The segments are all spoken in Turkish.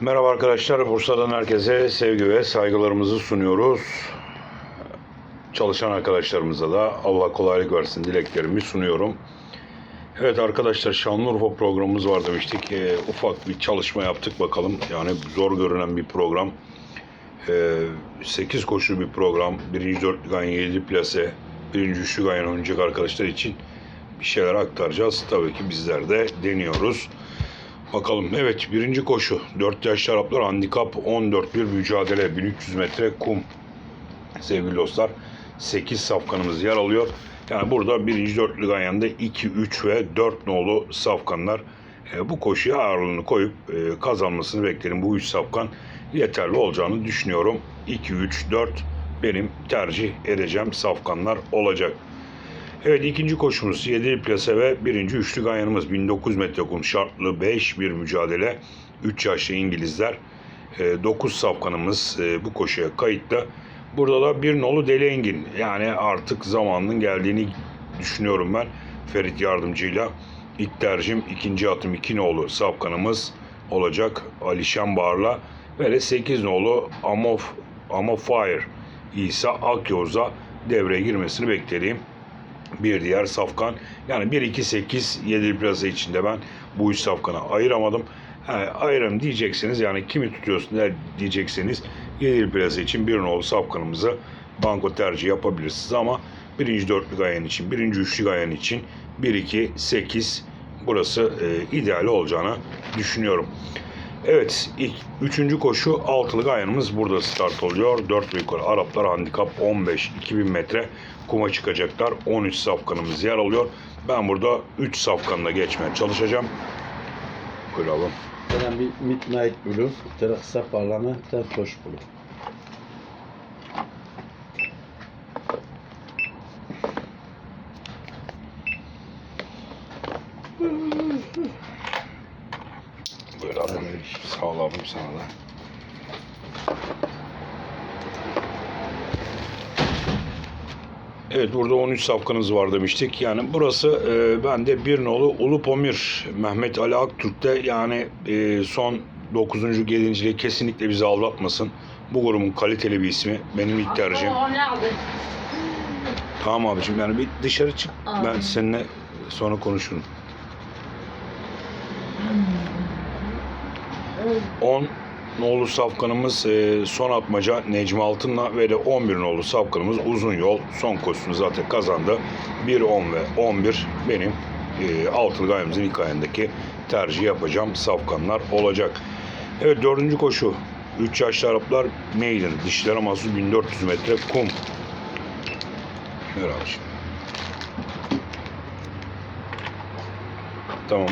Merhaba arkadaşlar, Bursa'dan herkese sevgi ve saygılarımızı sunuyoruz. Çalışan arkadaşlarımıza da Allah kolaylık versin dileklerimi sunuyorum. Evet arkadaşlar Şanlıurfa programımız var demiştik. Ee, ufak bir çalışma yaptık bakalım. Yani zor görünen bir program. Ee, 8 koşulu bir program. Birinci dörtlük ayın 7 plase. Birinci üçlük ayın oynayacak arkadaşlar için bir şeyler aktaracağız. Tabii ki bizler de deniyoruz. Bakalım evet birinci koşu 4 yaşlı Araplar handikap 14 bir mücadele 1300 metre kum sevgili dostlar 8 safkanımız yer alıyor. Yani burada birinci dörtlük ayağında 2, 3 ve 4 nolu safkanlar e, bu koşuya ağırlığını koyup e, kazanmasını beklerim. Bu 3 safkan yeterli olacağını düşünüyorum. 2, 3, 4 benim tercih edeceğim safkanlar olacak. Evet ikinci koşumuz 7 plase ve birinci üçlük ayağımız 1900 metre kum şartlı 5 bir mücadele. 3 yaşlı İngilizler 9 safkanımız e, bu koşuya kayıtlı. Burada da bir nolu Deli Engin yani artık zamanının geldiğini düşünüyorum ben Ferit yardımcıyla. İlk tercihim ikinci atım 2 nolu safkanımız olacak Alişan Bağır'la ve de 8 nolu Amof, Amofire İsa Akyoz'a devreye girmesini beklediğim bir diğer safkan. Yani 1 2 8 7 plaza içinde ben bu üç safkanı ayıramadım. He, ayırım diyeceksiniz yani kimi tutuyorsun der diyecekseniz 7 plaza için bir nolu safkanımızı banko tercih yapabilirsiniz ama birinci dörtlük ayağın için, birinci üçlük ayağın için 1 2 8 burası e, ideal olacağını düşünüyorum. Evet, ilk üçüncü koşu altılık ayağımız burada start oluyor. 4 ve yukarı Araplar handikap 15 2000 metre kuma çıkacaklar. 13 safkanımız yer alıyor. Ben burada 3 safkanla geçmeye çalışacağım. Buyuralım. Midnight Blue, bir tane Toş Blue. Buyur abi. Sağ ol abim sana da. Evet burada 13 safkanız var demiştik. Yani burası e, bende bir nolu Ulupomir Mehmet Ali Aktürk'te yani e, son 9. gelinciliği kesinlikle bizi aldatmasın. Bu grubun kaliteli bir ismi. Benim ilk tercihim. Tamam abicim yani bir dışarı çık. Ben seninle sonra konuşurum. 10 nolu safkanımız e, son atmaca Necmi Altın'la ve de 11 nolu safkanımız uzun yol son koşusunu zaten kazandı. 1, 10 ve 11 benim e, altılı gayemizin ilk ayındaki tercih yapacağım safkanlar olacak. Evet dördüncü koşu 3 yaşlı Araplar Maiden dişlere mahsus 1400 metre kum. Ver abi şimdi. Tamam?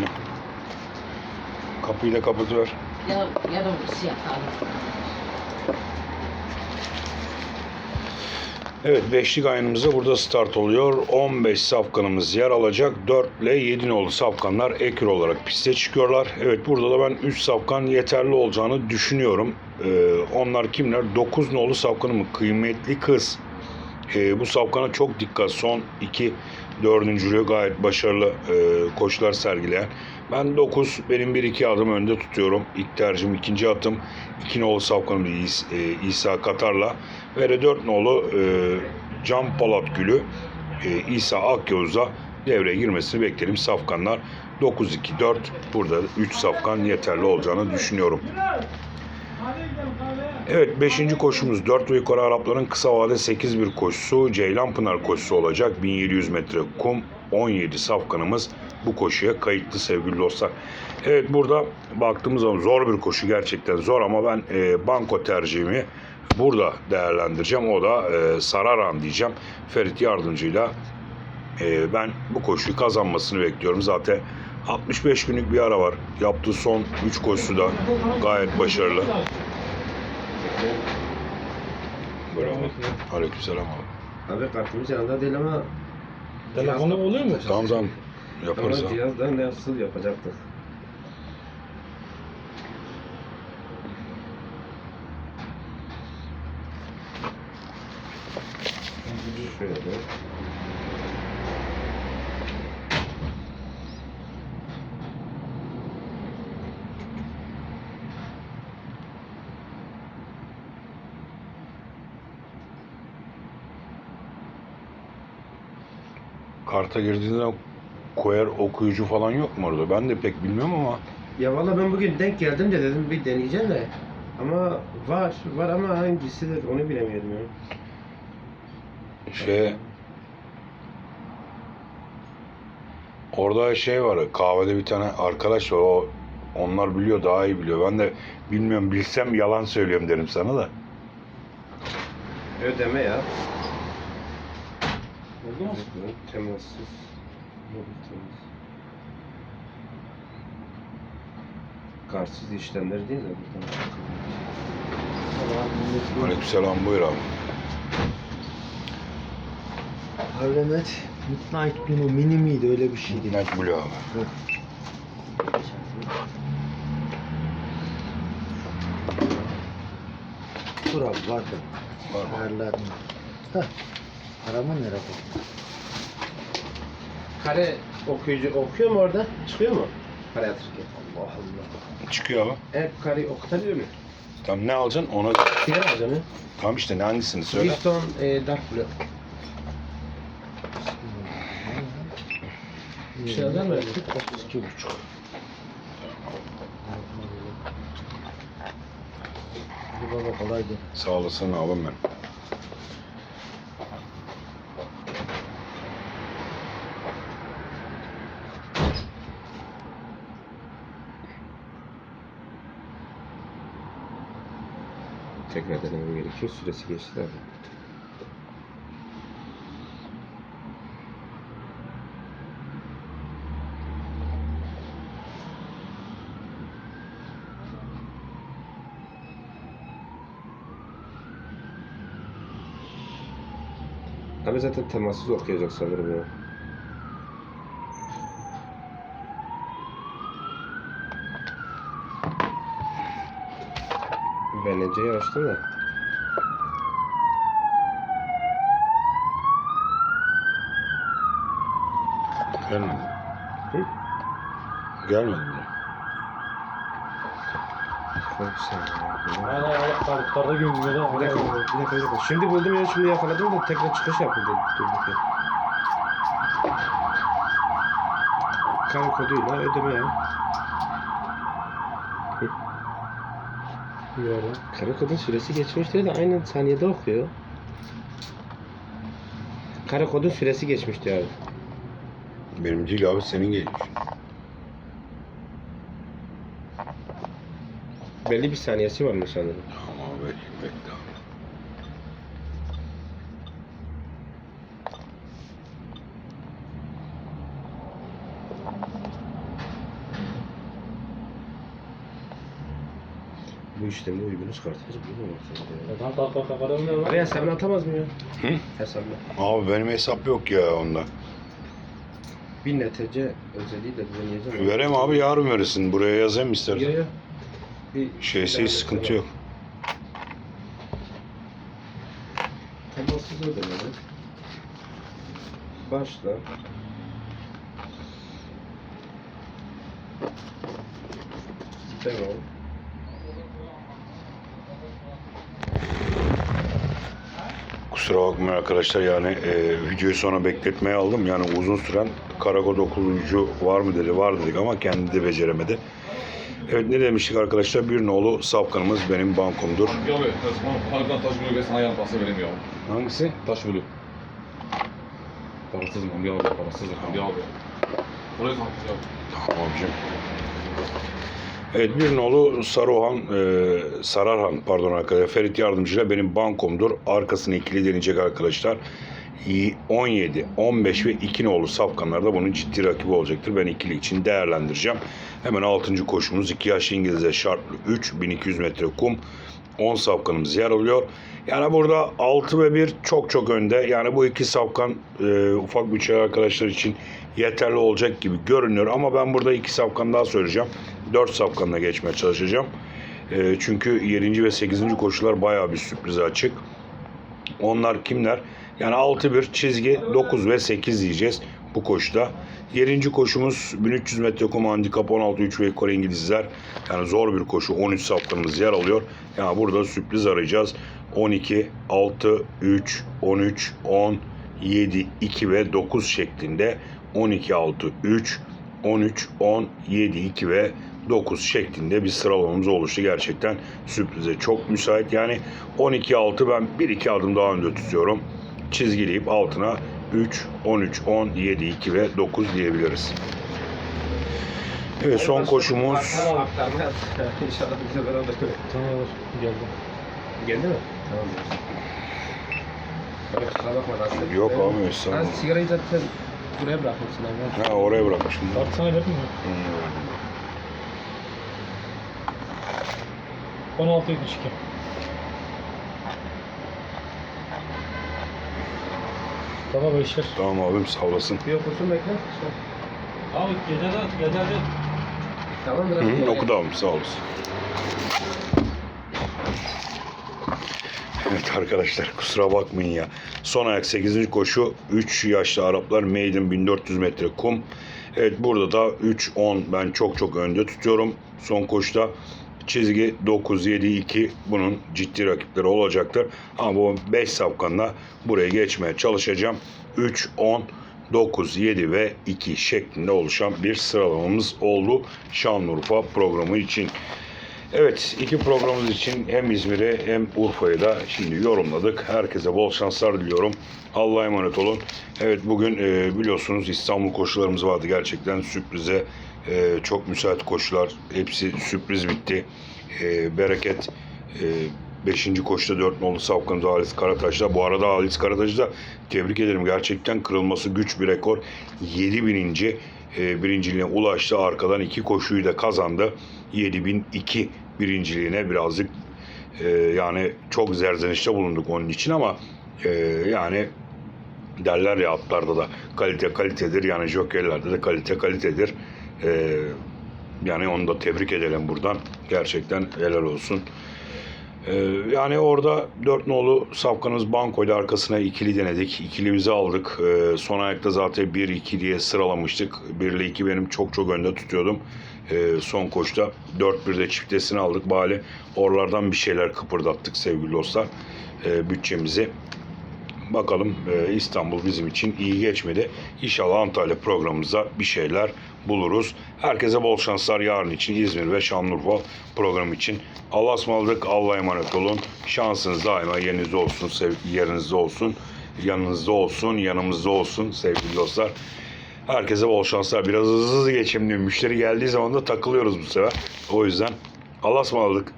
Kapıyı da kapatıver. Ya yarın şey yapalım. Evet beşlik ayınımızda burada start oluyor. 15 safkanımız yer alacak. 4 ile 7 nolu safkanlar ekür olarak piste çıkıyorlar. Evet burada da ben 3 safkan yeterli olacağını düşünüyorum. Ee, onlar kimler? 9 nolu safkanımın kıymetli kız. Ee, bu safkana çok dikkat. Son 2 dördüncülüğü gayet başarılı e, koşular sergileyen. Ben 9, benim 1-2 adım önde tutuyorum. İlk tercihim ikinci atım. 2 nolu safkanım İs, e, İsa Katar'la. Ve de 4 nolu e, Can Polat Gülü e, İsa Akyoz'a devreye girmesini beklerim. Safkanlar 9-2-4. Burada 3 safkan yeterli olacağını düşünüyorum. Evet 5. koşumuz 4 ve yukarı Arapların kısa vade 8 bir koşusu Ceylanpınar koşusu olacak. 1700 metre kum 17 safkanımız bu koşuya kayıtlı sevgili dostlar. Evet burada baktığımız zaman zor bir koşu gerçekten zor ama ben e, banko tercihimi burada değerlendireceğim. O da e, Sararan diyeceğim. Ferit yardımcıyla e, ben bu koşuyu kazanmasını bekliyorum. Zaten 65 günlük bir ara var. Yaptığı son 3 koşusu da gayet başarılı. Bravo. Aleykümselam abi. Abi kartımız yanında değil ama Telefonu oluyor mu? Tamam tamam. Yaparız ama abi. cihazdan nasıl yapacaktık? Karta girdiğinde koyar okuyucu falan yok mu orada? Ben de pek bilmiyorum ama Ya valla ben bugün denk geldim de dedim bir deneyeceğim de. Ama var, var ama hangisidir onu bilemiyorum ya. şey orada şey var kahvede bir tane arkadaş var o onlar biliyor daha iyi biliyor. Ben de bilmiyorum bilsem yalan söylüyorum derim sana da. Ödeme ya. Oldu mu? Temassız. mobil temas. Kartsız işlemler değil de buradan. Aleykümselam buyur abi. Harlemet Midnight Blue mini miydi öyle bir şeydi. Net Blue abi. Dur abi vardı. Var mı? Ayarladım. Heh. Arama nerede? Kare okuyucu okuyor mu orada? Çıkıyor mu? Kare atırken. Allah Allah. Çıkıyor abi. Hep kare okutabiliyor mu? Tamam ne alacaksın ona Diğer alacaksın Tamam işte ne hangisini söyle. Keystone e, Dark Blue. Bir şey yazar mı? 32 buçuk. Hadi baba kolay gelsin. Sağ olasın abim ben. Tekrar denemem gerekiyor. Süresi geçti abi. Abi zaten temassız okuyacak sanırım ya. Venece'yi açtım da. Gelmedi. Hı? Gelmedi mi? Çok güzel. Hala hala kartlarda görünüyor. Bir dakika, bir dakika, bir dakika. Şimdi buldum ya, şimdi yakaladım da tekrar çıkış yapıldı. Dur bakayım. Kan koduyla ödeme ya. Yok. Kare kodun süresi geçmiş diyor da aynı saniyede okuyor. Kare kodun süresi geçmiş diyor abi. Benim değil abi senin gelmiş. Belli bir saniyesi varmış sanırım. Tamam abi bekle bekle abi. Bu işlemi uygunu çıkartırız. Bu mu? Neden kalk kalk kalk ne var? Araya hesabını atamaz mı ya? Hı? Hesabını. Abi benim hesap yok ya onda. Bir netice özelliği de deneyeceğim. Verem abi yarın verirsin. Buraya yazayım istersen. yok. Bir Şeyse hiç sıkıntı yok. Temassız ödemeli. Başla. Devam. Kusura bakmayın arkadaşlar yani e, videoyu sonra bekletmeye aldım. Yani uzun süren karakod okuyucu var mı dedi. Var dedik ama kendi de beceremedi. Evet ne demiştik arkadaşlar? Bir nolu safkanımız benim bankomdur. Abi, harbiden taş bulu ve sana yan pası vereyim ya. Hangisi? Taş bulu. Parasızım ya abi, parasızım abi. Burayı satmış ya. Tamam abicim. Evet bir nolu Saruhan, e, Sararhan pardon arkadaşlar Ferit Yardımcı ile benim bankomdur. Arkasını ikili deneyecek arkadaşlar. İyi, 17, 15 ve 2 nolu safkanlarda bunun ciddi rakibi olacaktır. Ben ikili için değerlendireceğim. Hemen 6. koşumuz 2 yaş İngilizce şartlı 3, 1200 metre kum. 10 safkanımız yer alıyor. Yani burada 6 ve 1 çok çok önde. Yani bu iki safkan e, ufak bütçeli arkadaşlar için yeterli olacak gibi görünüyor. Ama ben burada iki safkan daha söyleyeceğim. 4 safkanla geçmeye çalışacağım. E, çünkü 7. ve 8. koşular bayağı bir sürprize açık. Onlar kimler? Yani 6-1 çizgi 9 ve 8 diyeceğiz bu koşuda. 7. koşumuz 1300 metre kum handikap 16-3 ve Kore İngilizler. Yani zor bir koşu. 13 safkanımız yer alıyor. Yani burada sürpriz arayacağız. 12, 6, 3, 13, 10, 7, 2 ve 9 şeklinde 12, 6, 3, 13, 10, 7, 2 ve 9 şeklinde bir sıralamamız oluştu. Gerçekten sürprize çok müsait. Yani 12, 6 ben 1-2 adım daha önde tutuyorum. Çizgileyip altına 3, 13, 10, 7, 2 ve 9 diyebiliriz. Evet son koşumuz. İnşallah sefer olur. Tamam olur. Geldim. Geldi mi? Tamam. Kusura bakma rahatsız. Yok Ben- abi, Ben estağfurullah. sigarayı zaten buraya bırakmışsın abi. ha, oraya bırakmışım. Artı sana verir mi? 16 72. Tamam beşer. Tamam abim sağ olasın. Bir okursun bekle. Abi gecede gecede Tamam Hı bırak. hı, oku da abim sağ olasın. Evet arkadaşlar kusura bakmayın ya. Son ayak 8. koşu 3 yaşlı Araplar Maiden 1400 metre kum. Evet burada da 3-10 ben çok çok önde tutuyorum. Son koşuda çizgi 9-7-2 bunun ciddi rakipleri olacaktır. Ama bu 5 safkanla buraya geçmeye çalışacağım. 3-10 9, 7 ve 2 şeklinde oluşan bir sıralamamız oldu Şanlıurfa programı için. Evet iki programımız için hem İzmir'i hem Urfa'yı da şimdi yorumladık. Herkese bol şanslar diliyorum. Allah'a emanet olun. Evet bugün e, biliyorsunuz İstanbul koşularımız vardı. Gerçekten sürprize e, çok müsait koşular. Hepsi sürpriz bitti. E, bereket e, 5. koşuda 4 nolu Safkan'da Halis Karataş'ta. Bu arada Halis Karataş'ı da tebrik ederim. Gerçekten kırılması güç bir rekor. 7000. E, birinciliğine ulaştı. Arkadan iki koşuyu da kazandı. 7002 birinciliğine birazcık e, yani çok zerzenişte bulunduk onun için ama e, yani derler ya atlarda da kalite kalitedir yani jokeylerde de kalite kalitedir. E, yani onu da tebrik edelim buradan. Gerçekten helal olsun. Ee, yani orada dört nolu Safkan'ımız bankoyla arkasına ikili denedik. İkilimizi aldık. Ee, son ayakta zaten 1-2 diye sıralamıştık. 1 ile 2 benim çok çok önde tutuyordum. Ee, son koşta 4-1'de çiftesini aldık. Bari oralardan bir şeyler kıpırdattık sevgili dostlar. Ee, bütçemizi. Bakalım e, İstanbul bizim için iyi geçmedi. İnşallah Antalya programımıza bir şeyler buluruz. Herkese bol şanslar yarın için İzmir ve Şanlıurfa programı için. Allah'a ısmarladık. Allah'a emanet olun. Şansınız daima yerinizde olsun, yerinizde olsun, yanınızda olsun, yanımızda olsun sevgili dostlar. Herkese bol şanslar. Biraz hızlı hızlı geçeyim. Müşteri geldiği zaman da takılıyoruz bu sefer. O yüzden Allah'a ısmarladık.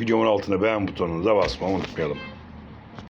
Videomun altına beğen butonunu da basmayı unutmayalım.